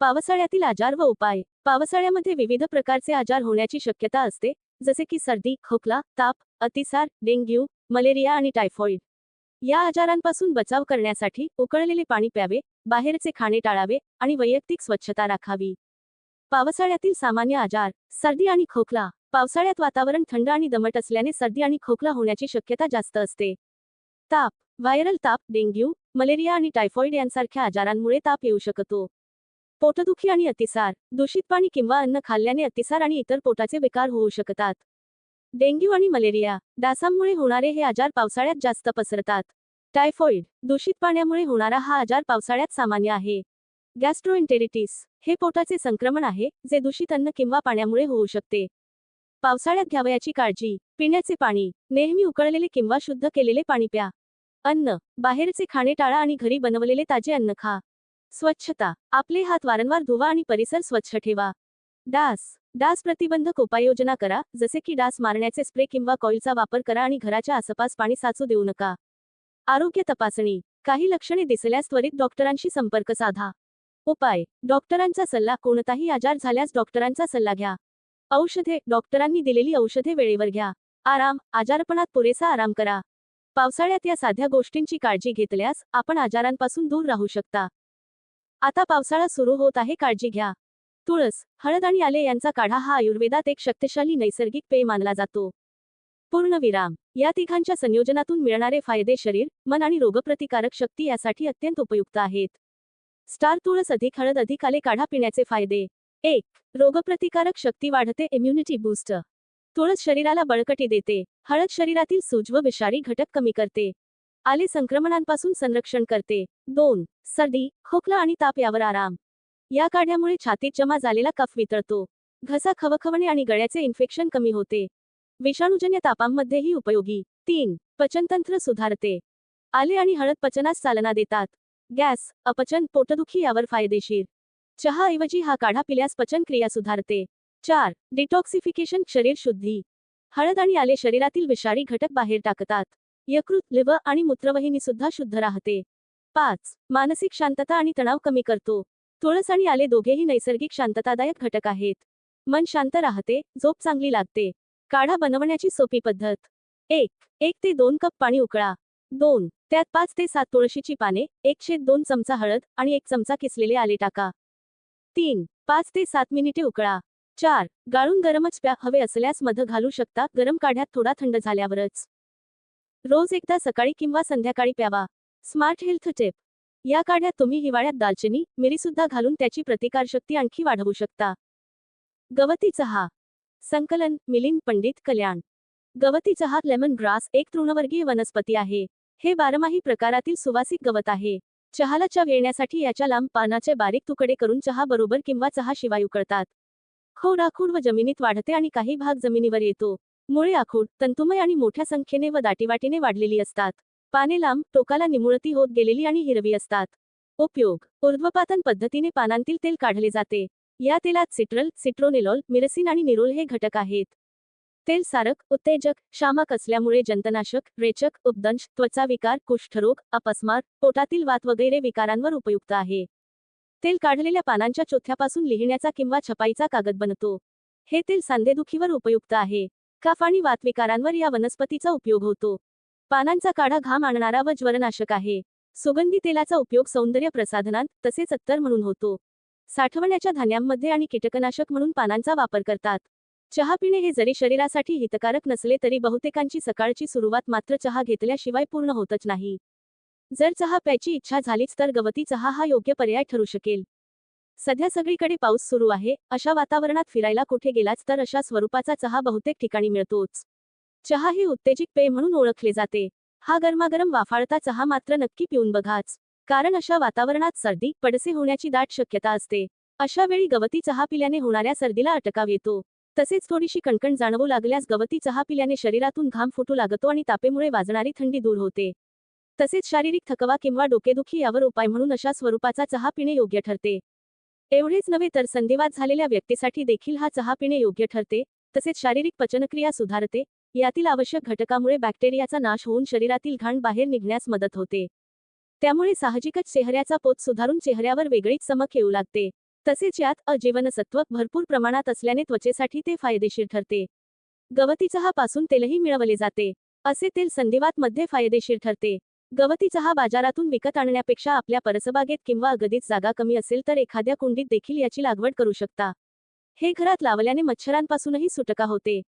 पावसाळ्यातील आजार व उपाय. पावसाळ्यामध्ये विविध प्रकारचे आजार होण्याची शक्यता असते जसे की सर्दी खोकला ताप अतिसार डेंग्यू मलेरिया आणि टायफॉइड. या आजारांपासून बचाव करण्यासाठी उकळलेले पाणी प्यावे बाहेरचे खाणे टाळावे आणि वैयक्तिक स्वच्छता राखावी. पावसाळ्यातील सामान्य आजार सर्दी आणि खोकला. पावसाळ्यात वातावरण थंड आणि दमट असल्याने सर्दी आणि खोकला होण्याची शक्यता जास्त असते. ताप. व्हायरल ताप डेंग्यू मलेरिया आणि टायफॉइड यांसारख्या आजारांमुळे ताप येऊ शकतो. पोटदुखी आणि अतिसार दूषित पाणी किंवा अन्न खाल्ल्याने अतिसार आणि इतर पोटाचे विकार होऊ शकतात. डेंग्यू आणि मलेरिया डासांमुळे होणारे हे आजार पावसाळ्यात जास्त पसरतात. टायफॉइड दूषित पाण्यामुळे होणारा हा आजार पावसाळ्यात सामान्य आहे. गॅस्ट्रोइंटेरिटिस हे पोटाचे संक्रमण आहे जे दूषित अन्न किंवा पाण्यामुळे होऊ शकते. पावसाळ्यात घ्यावयाची काळजी पिण्याचे पाणी नेहमी उकळलेले किंवा शुद्ध केलेले पाणी प्या अन्न बाहेरचे खाणे टाळा आणि घरी बनवलेले ताजे अन्न खा. स्वच्छता. आपले हात वारंवार धुवा आणि परिसर स्वच्छ ठेवा. डास. डास प्रतिबंधक उपाययोजना करा जसे की डास मारण्याचे स्प्रे किंवा कॉईलचा वापर करा आणि घराच्या आसपास पाणी साचू देऊ नका. आरोग्य तपासणी. काही लक्षणे दिसल्यास त्वरित डॉक्टरांशी संपर्क साधा. उपाय. डॉक्टरांचा सल्ला कोणताही आजार झाल्यास डॉक्टरांचा सल्ला घ्या. औषधे. डॉक्टरांनी दिलेली औषधे वेळेवर घ्या. आराम. आजारपणात पुरेसा आराम करा. पावसाळ्यात या साध्या गोष्टींची काळजी घेतल्यास आपण आजारांपासून दूर राहू शकता. आता पावसाळा सुरू होत आहे काळजी घ्या. तुळस हळद आणि आले यांचा काढा हा आयुर्वेदात एक शक्तिशाली नैसर्गिक पेय मानला जातो. पूर्णविराम या तिघांच्या संयोजनातून मिळणारे फायदे शरीर मन आणि रोगप्रतिकारक शक्ती यासाठी अत्यंत उपयुक्त आहेत. स्टार तुळस अधिक हळद अधिक आले काढा पिण्याचे फायदे. एक रोगप्रतिकारक शक्ती वाढते इम्युनिटी बूस्ट तुळस शरीराला बळकटी देते. हळद शरीरातील सूज व विषारी घटक कमी करते. आले संक्रमणांपासून संरक्षण करते. दोन सर्दी खोकला आणि ताप यावर आराम. या काढ्यामुळे छातीत जमा झालेला कफ वितळतो. घसा खवखवणे आणि गळ्याचे इन्फेक्शन कमी होते. विषाणूजन्य तापांमध्येही उपयोगी. तीन पचनतंत्र सुधारते. आले आणि हळद पचनास चालना देतात. गॅस अपचन पोटदुखी यावर फायदेशीर. चहाऐवजी हा काढा पिल्यास पचन क्रिया सुधारते. चार डिटॉक्सिफिकेशन शरीर शुद्धी. हळद आणि आले शरीरातील विषारी घटक बाहेर टाकतात. यकृत लिव्हर आणि मूत्रवाहिनी सुद्धा शुद्ध राहते. पाच मानसिक शांतता आणि तणाव कमी करतो. तुळस आणि आले दोघेही नैसर्गिक शांततादायक घटक आहेत. मन शांत राहते झोप चांगली लागते. काढा बनवण्याची सोपी पद्धत. एक एक ते दोन कप पाणी उकळा. दोन त्यात पाच ते सात तुळशीची पाने एकशे दोन चमचा हळद आणि एक चमचा किसलेले आले टाका. तीन पाच ते सात मिनिटे उकळा. चार गाळून गरमच प्या हवे असल्यास मध घालू शकता गरम काढ्यात थोडा थंड झाल्यावरच. रोज एकदा सकाळी किंवा संध्याकाळी प्यावा. Smart health tape. या काढ्यात तुम्ही हिवाळ्यात दालचिनी मिरीसुद्धा घालून त्याची प्रतिकारशक्ती आणखी वाढवू शकता. गवती चहा. संकलन मिलिंद पंडित कल्याण. गवती चहा लेमन ग्रास एक तृणवर्गीय वनस्पती आहे. हे बारमाही प्रकारातील सुवासिक गवत आहे. चहाला चव येण्यासाठी याच्या लांब पानाचे बारीक तुकडे करून चहा बरोबर किंवा चहा शिवाय उकळतात. खोडाखूड व जमिनीत वाढते आणि काही भाग जमिनीवर येतो. मुळे आखूड तंतुमय आणि मोठ्या संख्येने व दाटीवाटीने वाढलेली असतात. पाने लांब टोकाला निमुळती होत गेलेली आणि हिरवी असतात. उपयोग ऊर्ध्वपातन पद्धतीने पानांतील तेल काढले जाते. या तेलात सिट्रल सिट्रोनिलॉल मिरसिन आणि निरोल हे घटक आहेत. तेल सारक उत्तेजक शामक असल्यामुळे जंतनाशक रेचक उपदंश त्वचा विकार कुष्ठरोग अपस्मार पोटातील वात वगैरे विकारांवर उपयुक्त आहे. तेल काढलेल्या पानांच्या चोथ्यापासून लिहिण्याचा किंवा छपाईचा कागद बनतो. हे तेल सांधेदुखीवर उपयुक्त आहे. काफ आणि वातविकारांवर या वनस्पतीचा उपयोग होतो. पानांचा काढा घाम आणणारा व ज्वरनाशक आहे. सुगंधी तेलाचा उपयोग सौंदर्य प्रसाधनांत तसेच अत्तर म्हणून होतो. साठवण्याच्या धान्यांमध्ये आणि कीटकनाशक म्हणून पानांचा वापर करतात. चहा पिणे हे जरी शरीरासाठी हितकारक नसले तरी बहुतेकांची सकाळची सुरुवात मात्र चहा घेतल्याशिवाय पूर्ण होतच नाही. जर चहा प्यायची इच्छा झालीच तर गवती चहा हा योग्य पर्याय ठरू शकेल. सध्या सगळीकडे पाऊस सुरू आहे. अशा वातावरणात फिरायला कुठे गेलाच तर अशा स्वरूपाचा चहा बहुतेक ठिकाणी मिळतोच. चहा हे उत्तेजित पेय म्हणून ओळखले जाते. हा गरमागरम वाफाळता चहा मात्र नक्की पिऊन बघाच. कारण अशा वातावरणात सर्दी पडसे होण्याची दाट शक्यता असते. अशा वेळी गवती चहा पिल्याने होणाऱ्या सर्दीला अटकाव येतो. तसेच थोडीशी कणकण जाणवू लागल्यास गवती चहा पिल्याने शरीरातून घाम फुटू लागतो आणि तापेमुळे वाजणारी थंडी दूर होते. तसेच शारीरिक थकवा किंवा डोकेदुखी यावर उपाय म्हणून अशा स्वरूपाचा चहा पिणे योग्य ठरते. एवढेच नव्हे तर संधिवात झालेल्या व्यक्तीसाठी देखील हा चहा पिणे योग्य ठरते तसेच शारीरिक पचनक्रिया सुधारते यातील आवश्यक घटकामुळे बॅक्टेरियाचा नाश होऊन शरीरातील घाण बाहेर निघण्यास मदत होते. त्यामुळे साहजिकच चेहऱ्याचा पोत सुधारून चेहऱ्यावर वेगळीच चमक येऊ लागते. तसेच यात अ जीवनसत्व भरपूर प्रमाणात असल्याने त्वचेसाठी ते फायदेशीर ठरते. गवती चहापासून तेलही मिळवले जाते. असे तेल संधिवात मध्ये फायदेशीर ठरते. गवती चहा बाजारातून विकत आणण्यापेक्षा आपल्या परसबागेत किंवा अगदीच जागा कमी असेल तर एखाद्या कुंडीत देखील याची लागवड करू शकता. हे घरात लावल्याने मच्छरांपासूनही सुटका होते.